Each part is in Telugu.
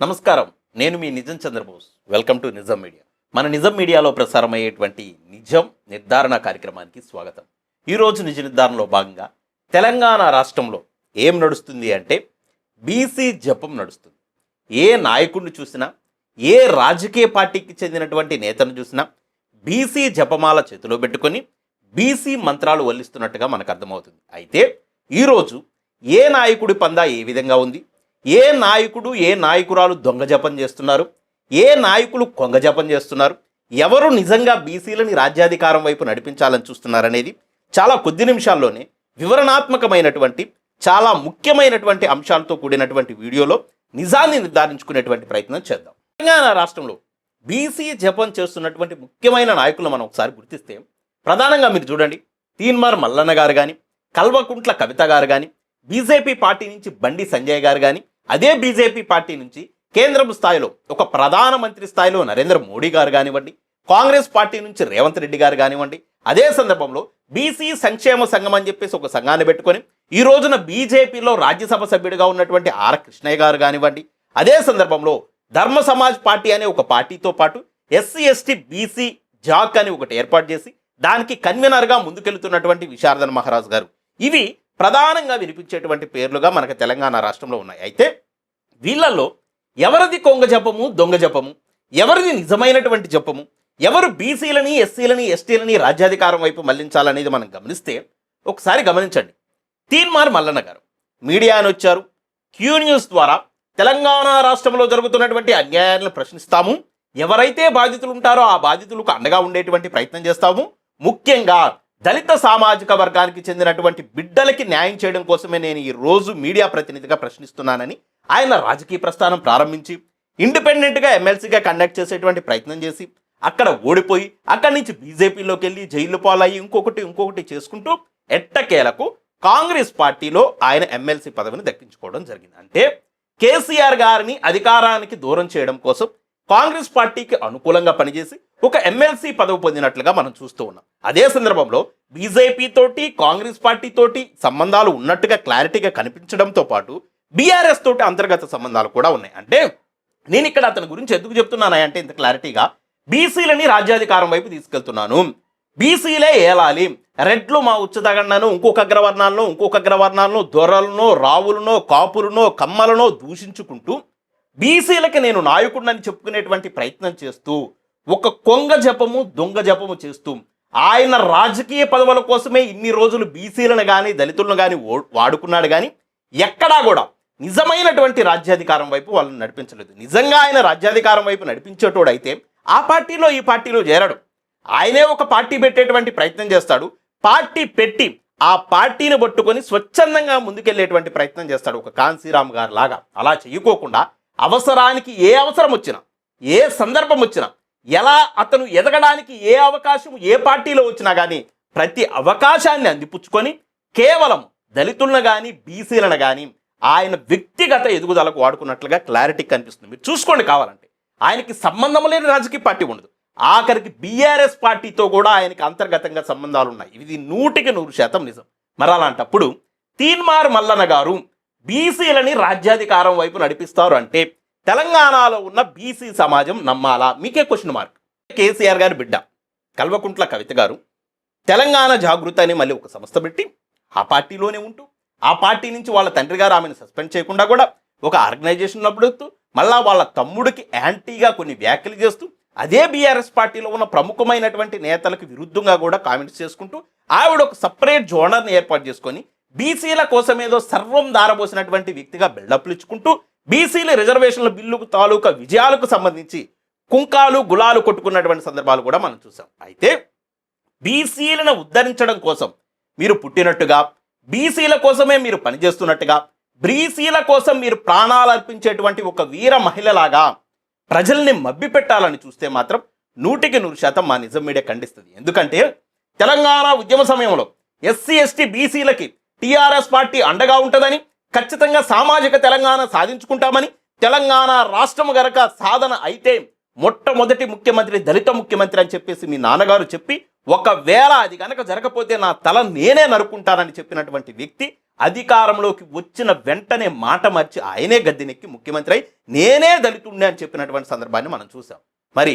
నమస్కారం. నేను మీ Nijam Chandrabose. Welcome to Nijam media. మన నిజం మీడియాలో ప్రసారమయ్యేటువంటి నిజం నిర్ధారణ కార్యక్రమానికి స్వాగతం. ఈరోజు నిజ నిర్ధారణలో భాగంగా తెలంగాణ రాష్ట్రంలో ఏం నడుస్తుంది అంటే బీసీ జపం నడుస్తుంది. ఏ నాయకుడిని చూసినా ఏ రాజకీయ పార్టీకి చెందినటువంటి నేతను చూసినా బీసీ జపమాల చేతిలో పెట్టుకొని బీసీ మంత్రాలు వల్లిస్తున్నట్టుగా మనకు అర్థమవుతుంది. అయితే ఈరోజు ఏ నాయకుడి పందా ఏ విధంగా ఉంది? ఏ నాయకుడు ఏ నాయకురాలు దొంగ జపం చేస్తున్నారు? ఏ నాయకులు కొంగ జపం చేస్తున్నారు? ఎవరు నిజంగా బీసీలని రాజ్యాధికారం వైపు నడిపించాలని చూస్తున్నారనేది చాలా కొద్ది నిమిషాల్లోనే వివరణాత్మకమైనటువంటి చాలా ముఖ్యమైనటువంటి అంశాలతో కూడినటువంటి వీడియోలో నిజాన్ని నిర్ధారించుకునేటువంటి ప్రయత్నం చేద్దాం. తెలంగాణ రాష్ట్రంలో బీసీ జపం చేస్తున్నటువంటి ముఖ్యమైన నాయకులు మనం ఒకసారి గుర్తిస్తే ప్రధానంగా మీరు చూడండి తీన్మార్ మల్లన్న గారు కానీ కల్వకుంట్ల కవిత గారు కానీ బీజేపీ పార్టీ నుంచి బండి సంజయ్ గారు కానీ అదే బీజేపీ పార్టీ నుంచి కేంద్రం స్థాయిలో ఒక ప్రధానమంత్రి స్థాయిలో నరేంద్ర మోడీ గారు కానివ్వండి కాంగ్రెస్ పార్టీ నుంచి రేవంత్ రెడ్డి గారు కానివ్వండి అదే సందర్భంలో బీసీ సంక్షేమ సంఘం అని చెప్పేసి ఒక సంఘాన్ని పెట్టుకొని ఈ రోజున బీజేపీలో రాజ్యసభ సభ్యుడిగా ఉన్నటువంటి ఆర్ కృష్ణయ్య గారు కానివ్వండి అదే సందర్భంలో ధర్మ సమాజ్ పార్టీ అనే ఒక పార్టీతో పాటు ఎస్సీ ఎస్టీ బీసీ జాక్ అని ఒకటి ఏర్పాటు చేసి దానికి కన్వీనర్గా ముందుకెళ్తున్నటువంటి విశారదన్ మహారాజ్ గారు. ఇవి ప్రధానంగా వినిపించేటువంటి పేర్లుగా మనకు తెలంగాణ రాష్ట్రంలో ఉన్నాయి. అయితే వీళ్ళల్లో ఎవరిది కొంగ జపము దొంగ జపము? ఎవరిది నిజమైనటువంటి జపము? ఎవరు బీసీలని ఎస్సీలని ఎస్టీలని రాజ్యాధికారం వైపు మళ్ళించాలనేది మనం గమనిస్తే ఒకసారి గమనించండి. తీన్మార్ మల్లన్న గారు మీడియా అని వచ్చారు. క్యూ న్యూస్ ద్వారా తెలంగాణ రాష్ట్రంలో జరుగుతున్నటువంటి అన్యాయాలను ప్రశ్నిస్తాము. ఎవరైతే బాధితులు ఉంటారో ఆ బాధితులకు అండగా ఉండేటువంటి ప్రయత్నం చేస్తాము. ముఖ్యంగా దళిత సామాజిక వర్గానికి చెందినటువంటి బిడ్డలకి న్యాయం చేయడం కోసమే నేను ఈ రోజు మీడియా ప్రతినిధిగా ప్రశ్నిస్తున్నానని ఆయన రాజకీయ ప్రస్థానం ప్రారంభించి ఇండిపెండెంట్గా ఎమ్మెల్సీగా కండక్ట్ చేసేటువంటి ప్రయత్నం చేసి అక్కడ ఓడిపోయి అక్కడి నుంచి బీజేపీలోకి వెళ్ళి జైలు పాలయ్యి ఇంకొకటి ఇంకొకటి చేసుకుంటూ ఎట్టకేలకు కాంగ్రెస్ పార్టీలో ఆయన ఎమ్మెల్సీ పదవిని దక్కించుకోవడం జరిగింది. అంటే కేసీఆర్ గారిని అధికారానికి దూరం చేయడం కోసం కాంగ్రెస్ పార్టీకి అనుకూలంగా పనిచేసి ఒక ఎమ్మెల్సీ పదవి పొందినట్లుగా మనం చూస్తూ ఉన్నాం. అదే సందర్భంలో బీజేపీ తోటి కాంగ్రెస్ పార్టీ తోటి సంబంధాలు ఉన్నట్టుగా క్లారిటీగా కనిపించడంతో పాటు బీఆర్ఎస్ తోటి అంతర్గత సంబంధాలు కూడా ఉన్నాయి. అంటే నేను ఇక్కడ అతని గురించి ఎందుకు చెప్తున్నానా అంటే ఇంత క్లారిటీగా బీసీలని రాజ్యాధికారం వైపు తీసుకెళ్తున్నాను. బీసీలే ఏలాలి. రెడ్లు మా ఉచ్చతగండను ఇంకొక అగ్రవర్ణాలను ఇంకొక అగ్రవర్ణాలను దొరలను రావులనో కాపులనో కమ్మలనో దూషించుకుంటూ బీసీలకి నేను నాయకుడినని చెప్పుకునేటువంటి ప్రయత్నం చేస్తూ ఒక కొంగ జపము దొంగ జపము చేస్తూ ఆయన రాజకీయ పదవుల కోసమే ఇన్ని రోజులు బీసీలను కానీ దళితులను కానీ వాడుకున్నాడు కానీ ఎక్కడా కూడా నిజమైనటువంటి రాజ్యాధికారం వైపు వాళ్ళని నడిపించలేదు. నిజంగా ఆయన రాజ్యాధికారం వైపు నడిపించేటోడైతే ఆ పార్టీలో ఈ పార్టీలో చేరడు. ఆయనే ఒక పార్టీ పెట్టేటువంటి ప్రయత్నం చేస్తాడు. పార్టీ పెట్టి ఆ పార్టీని పట్టుకొని స్వచ్ఛందంగా ముందుకెళ్ళేటువంటి ప్రయత్నం చేస్తాడు ఒక కాన్సీరామ్ గారు లాగా అలా చేయకోకుండా అవసరానికి ఏ అవసరం వచ్చినా ఏ సందర్భం వచ్చినా ఎలా అతను ఎదగడానికి ఏ అవకాశం ఏ పార్టీలో వచ్చినా కానీ ప్రతి అవకాశాన్ని అందిపుచ్చుకొని కేవలం దళితులను కానీ బీసీలను కానీ ఆయన వ్యక్తిగత ఎదుగుదలకు వాడుకున్నట్లుగా క్లారిటీ కనిపిస్తుంది. మీరు చూసుకోండి కావాలంటే. ఆయనకి సంబంధం లేని రాజకీయ పార్టీ ఉండదు. ఆఖరికి బీఆర్ఎస్ పార్టీతో కూడా ఆయనకి అంతర్గతంగా సంబంధాలు ఉన్నాయి ఇది నూటికి నూరు శాతం నిజం. మరి అలాంటప్పుడు తీన్మార్ మల్లన్న గారు బీసీలని రాజ్యాధికారం వైపు నడిపిస్తారు అంటే తెలంగాణలో ఉన్న బీసీ సమాజం నమ్మాలా? మీకే క్వశ్చన్ మార్క్ కేసీఆర్ గారి బిడ్డ కల్వకుంట్ల కవిత గారు తెలంగాణ జాగృత అని మళ్ళీ ఒక సంస్థ పెట్టి ఆ పార్టీలోనే ఉంటూ ఆ పార్టీ నుంచి వాళ్ళ తండ్రి గారు ఆమెను సస్పెండ్ చేయకుండా కూడా ఒక ఆర్గనైజేషన్ నడుపుతూ మళ్ళా వాళ్ళ తమ్ముడికి యాంటీగా కొన్ని వ్యాఖ్యలు చేస్తూ అదే బీఆర్ఎస్ పార్టీలో ఉన్న ప్రముఖమైనటువంటి నేతలకు విరుద్ధంగా కూడా కామెంట్స్ చేసుకుంటూ ఆవిడ ఒక సపరేట్ జోనర్ని ఏర్పాటు చేసుకొని బీసీల కోసం ఏదో సర్వం దారబోసినటువంటి వ్యక్తిగా బిల్డప్లు ఇచ్చుకుంటూ బీసీల రిజర్వేషన్ల బిల్లుకు తాలూకా విజయాలకు సంబంధించి కుంకాలు గులాలు కొట్టుకున్నటువంటి సందర్భాలు కూడా మనం చూసాం. అయితే బీసీలను ఉద్ధరించడం కోసం మీరు పుట్టినట్టుగా బీసీల కోసమే మీరు పనిచేస్తున్నట్టుగా బీసీల కోసం మీరు ప్రాణాలు అర్పించేటువంటి ఒక వీర మహిళలాగా ప్రజల్ని మబ్బి పెట్టాలని చూస్తే మాత్రం నూటికి నూరు శాతం మా నిజం మీడియా ఖండిస్తుంది. ఎందుకంటే తెలంగాణ ఉద్యమ సమయంలో ఎస్సీ ఎస్టీ బీసీలకి టీఆర్ఎస్ పార్టీ అండగా ఉంటుందని ఖచ్చితంగా సామాజిక తెలంగాణ సాధించుకుంటామని తెలంగాణ రాష్ట్రం గనక సాధన అయితే మొట్టమొదటి ముఖ్యమంత్రి దళిత ముఖ్యమంత్రి అని చెప్పేసి మీ నాన్నగారు చెప్పి ఒకవేళ అది కనుక జరగకపోతే నా తల నేనే నరుకుంటానని చెప్పినటువంటి వ్యక్తి అధికారంలోకి వచ్చిన వెంటనే మాట మార్చి ఆయనే గద్దెనెక్కి ముఖ్యమంత్రి అయి నేనే దళితుండే అని చెప్పినటువంటి సందర్భాన్ని మనం చూసాం మరి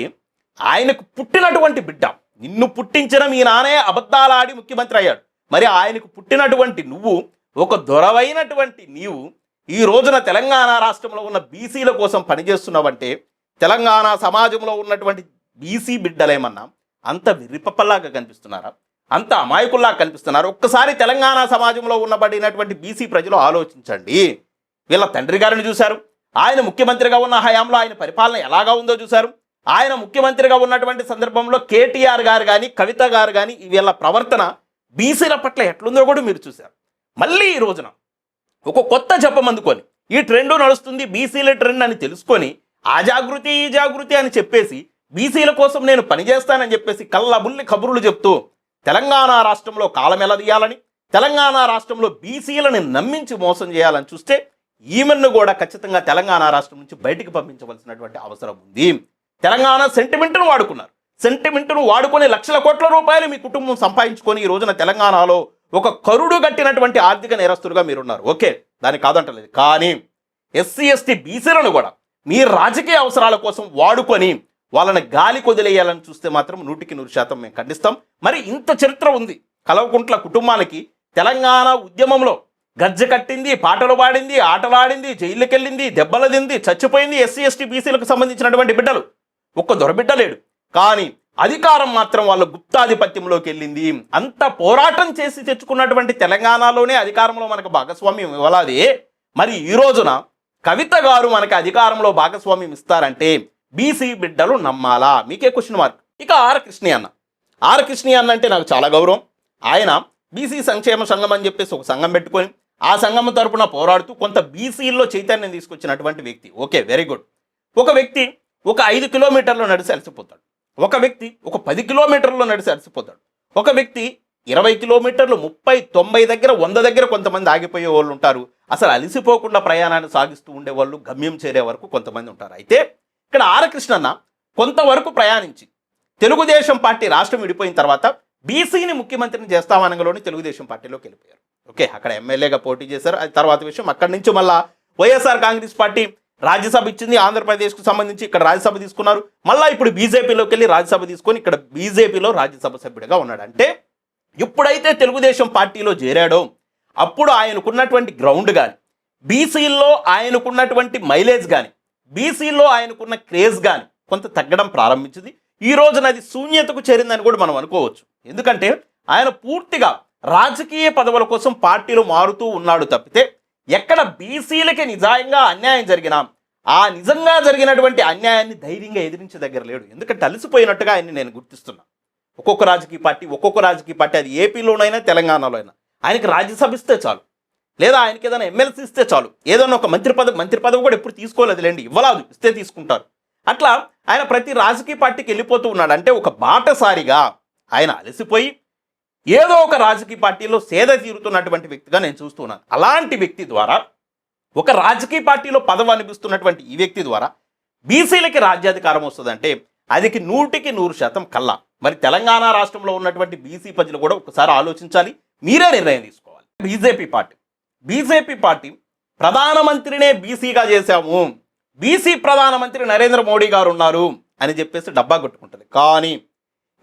ఆయనకు పుట్టినటువంటి బిడ్డ నిన్ను పుట్టించిన మీ నానే అబద్ధాలాడి ముఖ్యమంత్రి అయ్యాడు. మరి ఆయనకు పుట్టినటువంటి నువ్వు ఒక దొరవైనటువంటి నీవు ఈ రోజున తెలంగాణ రాష్ట్రంలో ఉన్న బీసీల కోసం పనిచేస్తున్నావంటే తెలంగాణ సమాజంలో ఉన్నటువంటి బీసీ బిడ్డలేమన్నా అంత విరిపప్పలాగా కనిపిస్తున్నారా? అంత అమాయకుల్లా కనిపిస్తున్నారు? ఒక్కసారి తెలంగాణ సమాజంలో ఉన్నబడినటువంటి బీసీ ప్రజలు ఆలోచించండి. వీళ్ళ తండ్రి గారిని చూశారు. ఆయన ముఖ్యమంత్రిగా ఉన్న హయాంలో ఆయన పరిపాలన ఎలాగా ఉందో చూశారు. ఆయన ముఖ్యమంత్రిగా ఉన్నటువంటి సందర్భంలో కేటీఆర్ గారు కానీ కవిత గారు కానీ వీళ్ళ ప్రవర్తన బీసీల పట్ల ఎట్లుందో కూడా మీరు చూశారు. మళ్ళీ ఈ రోజున ఒక కొత్త జపం అందుకొని ఈ ట్రెండ్ నడుస్తుంది బీసీల ట్రెండ్ అని తెలుసుకొని ఆ జాగృతి ఈ జాగృతి అని చెప్పేసి బీసీల కోసం నేను పనిచేస్తానని చెప్పేసి కళ్ళబుల్లి కబుర్లు చెప్తూ తెలంగాణ రాష్ట్రంలో కాలం ఎలదీయాలని తెలంగాణ రాష్ట్రంలో బీసీలను నమ్మించి మోసం చేయాలని చూస్తే ఈమెను కూడా ఖచ్చితంగా తెలంగాణ రాష్ట్రం నుంచి బయటికి పంపించవలసినటువంటి అవసరం ఉంది. తెలంగాణ సెంటిమెంట్ను వాడుకున్నారు. సెంటిమెంట్ను వాడుకొని లక్షల కోట్ల రూపాయలు మీ కుటుంబం సంపాదించుకొని ఈ రోజున తెలంగాణలో ఒక కరుడు గట్టినటువంటి ఆర్థిక నేరస్తులుగా మీరున్నారు. ఓకే దాన్ని కాదంటలేదు. కానీ ఎస్సీ ఎస్టీ బీసీలను కూడా మీ రాజకీయ అవసరాల కోసం వాడుకొని వాళ్ళని గాలి కొదిలేయాలని చూస్తే మాత్రం నూటికి నూరు శాతం మేము ఖండిస్తాం. మరి ఇంత చరిత్ర ఉంది. కలవకుంట్ల కుటుంబానికి తెలంగాణ ఉద్యమంలో గజ్జ కట్టింది పాటలు పాడింది ఆటలాడింది జైలుకెళ్ళింది దెబ్బలు తింది చచ్చిపోయింది ఎస్సీ ఎస్టీ బీసీలకు సంబంధించినటువంటి బిడ్డలు. ఒక్క దొరబిడ్డ లేడు. కానీ అధికారం మాత్రం వాళ్ళ గుప్తాధిపత్యంలోకి వెళ్ళింది. అంత పోరాటం చేసి తెచ్చుకున్నటువంటి తెలంగాణలోనే అధికారంలో మనకు భాగస్వామ్యం ఇవ్వలాది. మరి ఈ రోజున కవిత గారు మనకి అధికారంలో భాగస్వామ్యం ఇస్తారంటే బీసీ బిడ్డలు నమ్మాలా? మీకే క్వశ్చన్ మార్క్ ఇక ఆర్ కృష్ణి అన్న. ఆర్ కృష్ణి అన్న అంటే నాకు చాలా గౌరవం. ఆయన బీసీ సంక్షేమ సంఘం అని చెప్పేసి ఒక సంఘం పెట్టుకొని ఆ సంఘం తరపున పోరాడుతూ కొంత బీసీల్లో చైతన్యం తీసుకొచ్చినటువంటి వ్యక్తి. ఓకే వెరీ గుడ్ ఒక వ్యక్తి ఒక ఐదు కిలోమీటర్లు నడిచి అలసిపోతాడు. ఒక వ్యక్తి ఒక పది కిలోమీటర్లు నడిచి అలసిపోతాడు. ఒక వ్యక్తి ఇరవై కిలోమీటర్లు ముప్పై తొంభై దగ్గర వంద దగ్గర కొంతమంది ఆగిపోయే వాళ్ళు ఉంటారు. అసలు అలసిపోకుండా ప్రయాణాన్ని సాగిస్తూ ఉండేవాళ్ళు గమ్యం చేరే వరకు కొంతమంది ఉంటారు. అయితే ఇక్కడ ఆరకృష్ణన్న కొంతవరకు ప్రయాణించి తెలుగుదేశం పార్టీ రాష్ట్రం విడిపోయిన తర్వాత బీసీని ముఖ్యమంత్రిని చేస్తామనగలోని తెలుగుదేశం పార్టీలోకి వెళ్ళిపోయారు. ఓకే అక్కడ ఎమ్మెల్యేగా పోటీ చేశారు. అది తర్వాత విషయం. అక్కడి నుంచి మళ్ళా వైఎస్ఆర్ కాంగ్రెస్ పార్టీ రాజ్యసభ ఇచ్చింది ఆంధ్రప్రదేశ్కు సంబంధించి ఇక్కడ రాజ్యసభ తీసుకున్నారు. మళ్ళీ ఇప్పుడు బీజేపీలోకి వెళ్ళి రాజ్యసభ తీసుకొని ఇక్కడ బీజేపీలో రాజ్యసభ సభ్యుడిగా ఉన్నాడు. అంటే ఎప్పుడైతే తెలుగుదేశం పార్టీలో చేరాడో అప్పుడు ఆయనకున్నటువంటి గ్రౌండ్ కానీ బీసీల్లో ఆయనకున్నటువంటి మైలేజ్ కానీ బీసీలో ఆయనకున్న క్రేజ్ కానీ కొంత తగ్గడం ప్రారంభించింది. ఈ రోజున అది శూన్యతకు చేరిందని కూడా మనం అనుకోవచ్చు. ఎందుకంటే ఆయన పూర్తిగా రాజకీయ పదవుల కోసం పార్టీలు మారుతూ ఉన్నాడు తప్పితే ఎక్కడ బీసీలకి నిజాయంగా అన్యాయం జరిగినా ఆ నిజంగా జరిగినటువంటి అన్యాయాన్ని ధైర్యంగా ఎదిరించే దగ్గర లేడు. ఎందుకంటే అలసిపోయినట్టుగా ఆయన్ని నేను గుర్తిస్తున్నా. ఒక్కొక్క రాజకీయ పార్టీ ఒక్కొక్క రాజకీయ పార్టీ అది ఏపీలోనైనా తెలంగాణలో అయినా ఆయనకి రాజ్యసభ ఇస్తే చాలు. లేదా ఆయనకి ఏదైనా ఎమ్మెల్సీ ఇస్తే చాలు. ఏదైనా ఒక మంత్రి పదవి మంత్రి పదవి కూడా ఎప్పుడు తీసుకోలేదు లేండి. ఇవ్వలేదు ఇస్తే తీసుకుంటారు. అట్లా ఆయన ప్రతి రాజకీయ పార్టీకి వెళ్ళిపోతూ ఉన్నాడు. అంటే ఒక బాటసారిగా ఆయన అలసిపోయి ఏదో ఒక రాజకీయ పార్టీలో సేద తీరుతున్నటువంటి వ్యక్తిగా నేను చూస్తున్నాను. అలాంటి వ్యక్తి ద్వారా ఒక రాజకీయ పార్టీలో పదవి అనిపిస్తున్నటువంటి ఈ వ్యక్తి ద్వారా బీసీలకి రాజ్యాధికారం వస్తుందంటే అదికి నూటికి నూరు శాతం కల్లా. మరి తెలంగాణ రాష్ట్రంలో ఉన్నటువంటి బీసీ ప్రజలు కూడా ఒకసారి ఆలోచించాలి మీరే నిర్ణయం తీసుకోవాలి. BJP party. బీజేపీ పార్టీ ప్రధానమంత్రినే బీసీగా చేశాము. బీసీ ప్రధానమంత్రి నరేంద్ర మోడీ గారు ఉన్నారు అని చెప్పేసి డబ్బా కొట్టుకుంటుంది. కానీ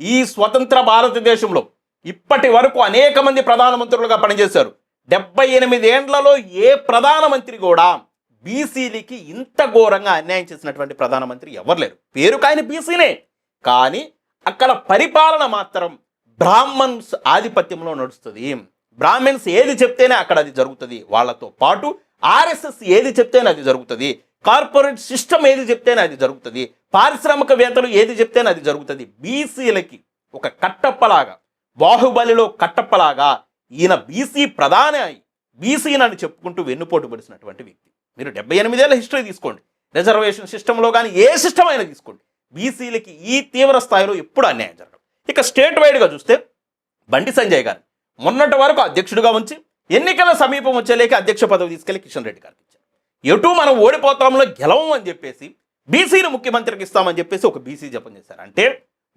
ఈ స్వతంత్ర భారతదేశంలో ఇప్పటి వరకు అనేక మంది ప్రధానమంత్రులుగా పనిచేశారు. డెబ్బై ఎనిమిది ఏండ్లలో ఏ ప్రధానమంత్రి కూడా బీసీలకి ఇంత ఘోరంగా అన్యాయం చేసినటువంటి ప్రధానమంత్రి ఎవరు లేరు. పేరుకు ఆయన బీసీనే. కానీ అక్కడ పరిపాలన మాత్రం బ్రాహ్మణ్స్ ఆధిపత్యంలో నడుస్తుంది. బ్రాహ్మణ్స్ ఏది చెప్తేనే అక్కడ అది జరుగుతుంది. వాళ్ళతో పాటు ఆర్ఎస్ఎస్ ఏది చెప్తేనే అది జరుగుతుంది. కార్పొరేట్ సిస్టమ్ ఏది చెప్తేనే అది జరుగుతుంది. పారిశ్రామికవేత్తలు ఏది చెప్తేనే అది జరుగుతుంది. బీసీలకి ఒక కట్టప్పలాగా బాహుబలిలో కట్టప్పలాగా ఈయన బీసీ ప్రధాన బీసీనని చెప్పుకుంటూ వెన్నుపోటు పడిసినటువంటి వ్యక్తి. మీరు డెబ్బై ఎనిమిదేళ్ళ హిస్టరీ తీసుకోండి. రిజర్వేషన్ సిస్టంలో కానీ ఏ సిస్టమ్ అయినా తీసుకోండి. బీసీలకి ఈ తీవ్ర స్థాయిలో ఎప్పుడు అన్యాయం జరగదు. ఇక స్టేట్ వైడ్గా చూస్తే బండి సంజయ్ గారు మొన్నటి వరకు అధ్యక్షుడిగా ఉంచి ఎన్నికల సమీపం వచ్చేలేక అధ్యక్ష పదవి తీసుకెళ్ళి కిషన్ రెడ్డి గారికి ఇచ్చారు. ఎటు మనం ఓడిపోతాంలో గెలవం అని చెప్పేసి బీసీని ముఖ్యమంత్రికి ఇస్తామని చెప్పేసి ఒక బీసీ జపం చేశారు. అంటే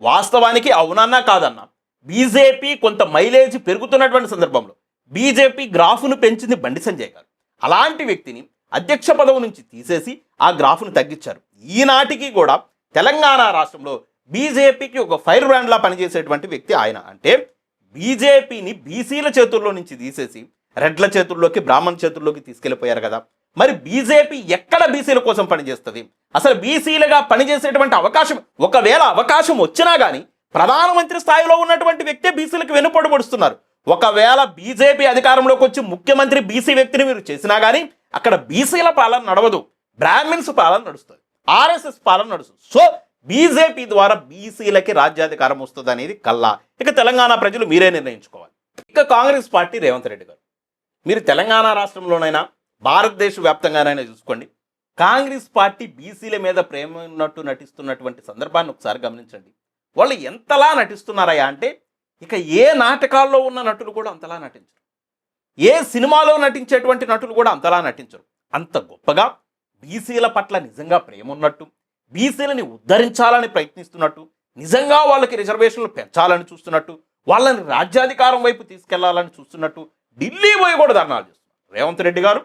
వాస్తవానికి అవునన్నా కాదన్నా బీజేపీ కొంత మైలేజ్ పెరుగుతున్నటువంటి సందర్భంలో బీజేపీ గ్రాఫ్ను పెంచింది బండి సంజయ్ గారు. అలాంటి వ్యక్తిని అధ్యక్ష పదవి నుంచి తీసేసి ఆ గ్రాఫ్ను తగ్గించారు. ఈనాటికి కూడా తెలంగాణ రాష్ట్రంలో బీజేపీకి ఒక ఫైర్ బ్రాండ్లా పనిచేసేటువంటి వ్యక్తి ఆయన. అంటే బీజేపీని బీసీల చేతుల్లో నుంచి తీసేసి రెడ్ల చేతుల్లోకి బ్రాహ్మణ చేతుల్లోకి తీసుకెళ్ళిపోయారు కదా. మరి బీజేపీ ఎక్కడ బీసీల కోసం పనిచేస్తుంది? అసలు బీసీలుగా పనిచేసేటువంటి అవకాశం ఒకవేళ అవకాశం వచ్చినా కానీ ప్రధానమంత్రి స్థాయిలో ఉన్నటువంటి వ్యక్తే బీసీలకు వెనుపడు పడుస్తున్నారు ఒకవేళ బీజేపీ అధికారంలోకి వచ్చి ముఖ్యమంత్రి బీసీ వ్యక్తిని మీరు చేసినా కానీ అక్కడ బీసీల పాలన నడవదు. బ్రాహ్మిన్స్ పాలన నడుస్తుంది. ఆర్ఎస్ఎస్ పాలన నడుస్తుంది. సో బీజేపీ ద్వారా బీసీలకి రాజ్యాధికారం వస్తుంది అనేది కల్లా ఇక తెలంగాణ ప్రజలు మీరే నిర్ణయించుకోవాలి. ఇక కాంగ్రెస్ పార్టీ రేవంత్ రెడ్డి గారు. మీరు తెలంగాణ రాష్ట్రంలోనైనా భారతదేశ వ్యాప్తంగానైనా చూసుకోండి. కాంగ్రెస్ పార్టీ బీసీల మీద ప్రేమ ఉన్నట్టు నటిస్తున్నటువంటి సందర్భాన్ని ఒకసారి గమనించండి. వాళ్ళు ఎంతలా నటిస్తున్నారయ్యా అంటే ఇక ఏ నాటకాల్లో ఉన్న నటులు కూడా అంతలా నటించరు. ఏ సినిమాలో నటించేటువంటి నటులు కూడా అంతలా నటించరు. అంత గొప్పగా బీసీల పట్ల నిజంగా ప్రేమ ఉన్నట్టు బీసీలని ఉద్ధరించాలని ప్రయత్నిస్తున్నట్టు నిజంగా వాళ్ళకి రిజర్వేషన్లు పెంచాలని చూస్తున్నట్టు వాళ్ళని రాజ్యాధికారం వైపు తీసుకెళ్ళాలని చూస్తున్నట్టు ఢిల్లీ పోయి కూడా ధర్నాలు చేస్తున్నారు. రేవంత్ రెడ్డి గారు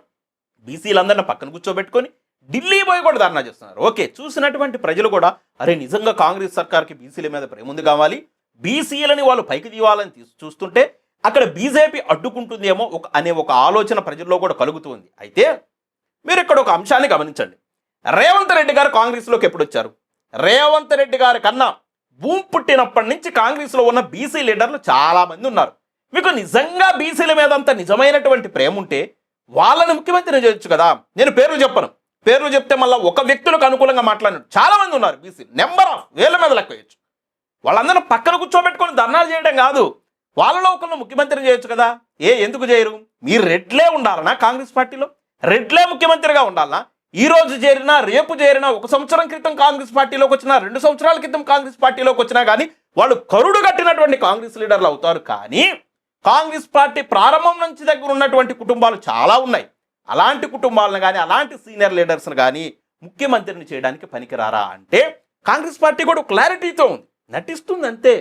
బీసీలందరిని పక్కన కూర్చోబెట్టుకొని ఢిల్లీ పోయి కూడా ధర్నా చేస్తున్నారు. ఓకే చూసినటువంటి ప్రజలు కూడా అరే నిజంగా కాంగ్రెస్ సర్కార్కి బీసీల మీద ప్రేమ ఉంది కావాలి. బీసీలని వాళ్ళు పైకి తీవాలని చూస్తుంటే అక్కడ బీజేపీ అడ్డుకుంటుందేమో ఒక అనే ఒక ఆలోచన ప్రజల్లో కూడా కలుగుతుంది అయితే మీరు ఇక్కడ ఒక అంశాన్ని గమనించండి. రేవంత్ రెడ్డి గారు కాంగ్రెస్లోకి ఎప్పుడు వచ్చారు? రేవంత్ రెడ్డి గారి కన్నా భూమి పుట్టినప్పటి నుంచి కాంగ్రెస్లో ఉన్న బీసీ లీడర్లు చాలామంది ఉన్నారు. మీకు నిజంగా బీసీల మీద అంత నిజమైనటువంటి ప్రేమ ఉంటే వాళ్ళని ముఖ్యమంత్రి చేయొచ్చు కదా? నేను పేర్లు చెప్పను. పేర్లు చెప్తే మళ్ళీ ఒక వ్యక్తులకు అనుకూలంగా మాట్లాడినట్టు చాలా మంది ఉన్నారు బీసీ నెంబర్ ఆఫ్ వేల మీద లెక్క వేయచ్చు. వాళ్ళందరూ పక్కన కూర్చోబెట్టుకొని ధర్నాలు చేయడం కాదు. వాళ్ళలో ఒకళ్ళు ముఖ్యమంత్రి చేయొచ్చు కదా. ఏ ఎందుకు చేయరు? మీరు రెడ్లే ఉండాలనా కాంగ్రెస్ పార్టీలో? రెడ్లే ముఖ్యమంత్రిగా ఉండాలనా? ఈ రోజు చేరినా రేపు చేరినా ఒక సంవత్సరం క్రితం కాంగ్రెస్ పార్టీలోకి వచ్చినా రెండు సంవత్సరాల క్రితం కాంగ్రెస్ పార్టీలోకి వచ్చినా కానీ వాళ్ళు కరుడు కట్టినటువంటి కాంగ్రెస్ లీడర్లు అవుతారు. కానీ కాంగ్రెస్ పార్టీ ప్రారంభం నుంచి దగ్గర ఉన్నటువంటి కుటుంబాలు చాలా ఉన్నాయి. అలాంటి కుటుంబాలను కానీ అలాంటి సీనియర్ లీడర్స్ని కానీ ముఖ్యమంత్రిని చేయడానికి పనికిరారా అంటే కాంగ్రెస్ పార్టీ కూడా క్లారిటీతో ఉంది. నటిస్తుంది అంతే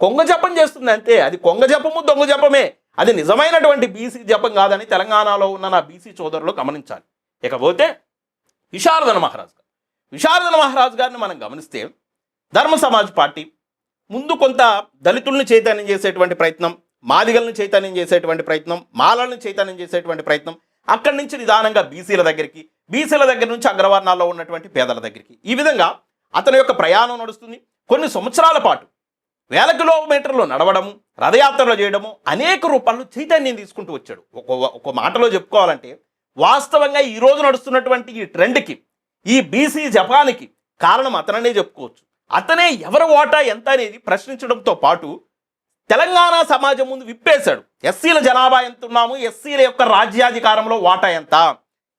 కొంగ జపం చేస్తుంది అంతే అది కొంగ జపము దొంగ జపమే. అది నిజమైనటువంటి బీసీ జపం కాదని తెలంగాణలో ఉన్న నా బీసీ సోదరులు గమనించాలి. ఇకపోతే విశారదన మహారాజ్ గారు. విశారదన మహారాజ్ గారిని మనం గమనిస్తే ధర్మ సమాజ్ పార్టీ ముందు కొంత దళితుల్ని చైతన్యం చేసేటువంటి ప్రయత్నం మాదిగలను చైతన్యం చేసేటువంటి ప్రయత్నం మాలలను చైతన్యం చేసేటువంటి ప్రయత్నం అక్కడి నుంచి నిదానంగా బీసీల దగ్గరికి బీసీల దగ్గర నుంచి అగ్రవర్ణాల్లో ఉన్నటువంటి పేదల దగ్గరికి. ఈ విధంగా అతని యొక్క ప్రయాణం నడుస్తుంది. కొన్ని సంవత్సరాల పాటు వేల కిలోమీటర్లు నడవడము రథయాత్రలు చేయడము అనేక రూపాల్లో చైతన్యం తీసుకుంటూ వచ్చాడు. ఒక ఒక మాటలో చెప్పుకోవాలంటే వాస్తవంగా ఈ రోజు నడుస్తున్నటువంటి ఈ ట్రెండ్కి ఈ బీసీ జపానికి కారణం అతననే చెప్పుకోవచ్చు. అతనే ఎవరి ఓటా ఎంత అనేది ప్రశ్నించడంతో పాటు తెలంగాణ సమాజం ముందు విప్పేశాడు. ఎస్సీల జనాభా ఎంతున్నాము? ఎస్సీల యొక్క రాజ్యాధికారంలో వాటా ఎంత?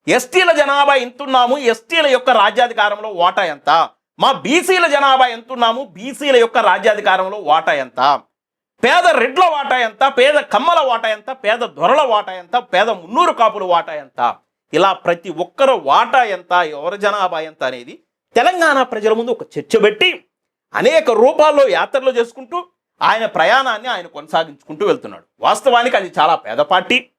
ఎస్టీల జనాభా ఎంతున్నాము? ఎస్టీల యొక్క రాజ్యాధికారంలో వాటా ఎంత? మా బీసీల జనాభా ఎంతున్నాము? బీసీల యొక్క రాజ్యాధికారంలో వాటా ఎంత? పేద రెడ్ల వాటా ఎంత? పేద కమ్మల వాటా ఎంత? పేద దొరల వాటా ఎంత? పేద మున్నూరు కాపుల వాటా ఎంత? ఇలా ప్రతి ఒక్కరు వాటా ఎంత? ఎవరి జనాభా ఎంత అనేది తెలంగాణ ప్రజల ముందు ఒక చర్చ పెట్టి అనేక రూపాల్లో యాత్రలు చేసుకుంటూ ఆయన ప్రయాణాన్ని ఆయన కొనసాగించుకుంటూ వెళ్తున్నాడు. వాస్తవానికి అది చాలా పేద పార్టీ.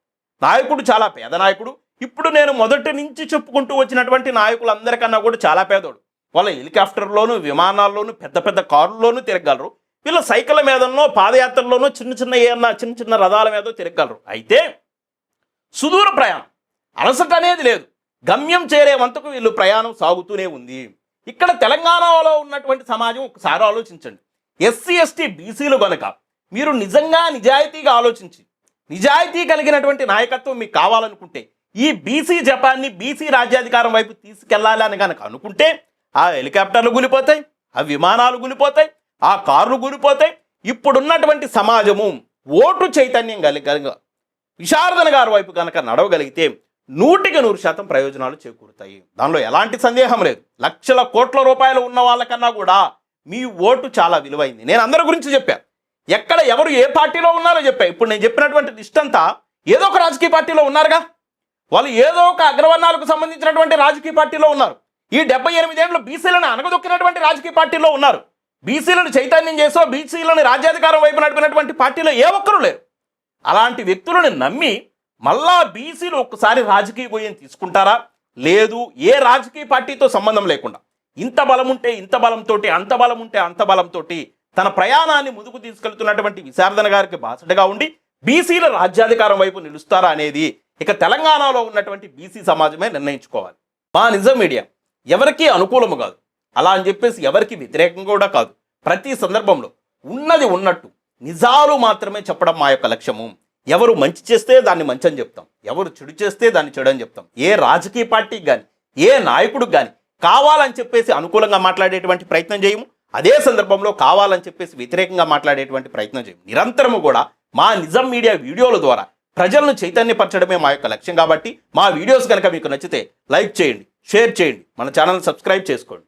నాయకుడు చాలా పేద నాయకుడు. ఇప్పుడు నేను మొదటి నుంచి చెప్పుకుంటూ వచ్చినటువంటి నాయకులందరికన్నా కూడా చాలా పేదోడు. వాళ్ళ హెలికాప్టర్లోను విమానాల్లోను పెద్ద పెద్ద కారుల్లోనూ తిరగలరు వీళ్ళు సైకిళ్ళ మీదనో పాదయాత్రలోనో చిన్న చిన్న ఏమన్నా చిన్న చిన్న రథాల మీదో తిరగలరు అయితే సుదూర ప్రయాణం. అలసట అనేది లేదు. గమ్యం చేరే వంతకు వీళ్ళు ప్రయాణం సాగుతూనే ఉంది. ఇక్కడ తెలంగాణలో ఉన్నటువంటి సమాజం ఒకసారి ఆలోచించండి. ఎస్సీ ఎస్టీ బీసీలు కనుక మీరు నిజంగా నిజాయితీగా ఆలోచించి నిజాయితీ కలిగినటువంటి నాయకత్వం మీకు కావాలనుకుంటే ఈ బీసీ జపాన్ని బీసీ రాజ్యాధికారం వైపు తీసుకెళ్ళాలి అని కనుక అనుకుంటే ఆ హెలికాప్టర్లు గులిపోతాయి ఆ విమానాలు గులిపోతాయి ఆ కార్లు గులిపోతాయి ఇప్పుడున్నటువంటి సమాజము ఓటు చైతన్యం కలిగ విశారదన గారి వైపు కనుక నడవగలిగితే నూటికి నూరు శాతం ప్రయోజనాలు చేకూరుతాయి. దానిలో ఎలాంటి సందేహం లేదు. లక్షల కోట్ల రూపాయలు ఉన్న వాళ్ళకన్నా కూడా మీ ఓటు చాలా విలువైంది. నేను అందరి గురించి చెప్పాను ఎక్కడ ఎవరు ఏ పార్టీలో ఉన్నారో చెప్పా. ఇప్పుడు నేను చెప్పినటువంటి లిస్ట్ అంతా ఏదో ఒక రాజకీయ పార్టీలో ఉన్నారుగా? వాళ్ళు ఏదో ఒక అగ్రవర్ణాలకు సంబంధించినటువంటి రాజకీయ పార్టీలో ఉన్నారు. ఈ డెబ్బై ఎనిమిదేళ్ళు బీసీలను అనగదొక్కినటువంటి రాజకీయ పార్టీలో ఉన్నారు. బీసీలను చైతన్యం చేసో బీసీలను రాజ్యాధికారం వైపు నడిపినటువంటి పార్టీలో ఏ ఒక్కరూ లేరు. అలాంటి వ్యక్తులను నమ్మి మళ్ళా బీసీలు ఒక్కసారి రాజకీయ గోయం తీసుకుంటారా? లేదు ఏ రాజకీయ పార్టీతో సంబంధం లేకుండా. ఇంత బలం ఉంటే ఇంత బలంతో అంత బలం ఉంటే అంత బలంతో తన ప్రయాణాన్ని ముందుకు తీసుకెళ్తున్నటువంటి విశారదన గారికి బాసటగా ఉండి బీసీల రాజ్యాధికారం వైపు నిలుస్తారా అనేది ఇక తెలంగాణలో ఉన్నటువంటి బీసీ సమాజమే నిర్ణయించుకోవాలి. మా నిజం మీడియా ఎవరికీ అనుకూలము కాదు. అలా అని చెప్పేసి ఎవరికి వ్యతిరేకం కూడా కాదు. ప్రతి సందర్భంలో ఉన్నది ఉన్నట్టు నిజాలు మాత్రమే చెప్పడం మా యొక్క లక్ష్యము. ఎవరు మంచి చేస్తే దాన్ని మంచి అని చెప్తాం. ఎవరు చెడు చేస్తే దాన్ని చెడు అని చెప్తాం. ఏ రాజకీయ పార్టీకి కానీ ఏ నాయకుడికి కానీ కావాలని చెప్పేసి అనుకూలంగా మాట్లాడేటువంటి ప్రయత్నం చేయము. అదే సందర్భంలో కావాలని చెప్పేసి వ్యతిరేకంగా మాట్లాడేటువంటి ప్రయత్నం చేయము. నిరంతరము కూడా మా నిజం మీడియా వీడియోల ద్వారా ప్రజలను చైతన్యపరచడమే మా యొక్క లక్ష్యం కాబట్టి మా వీడియోస్ కనుక మీకు నచ్చితే లైక్ చేయండి షేర్ చేయండి. మన ఛానల్ సబ్స్క్రైబ్ చేసుకోండి.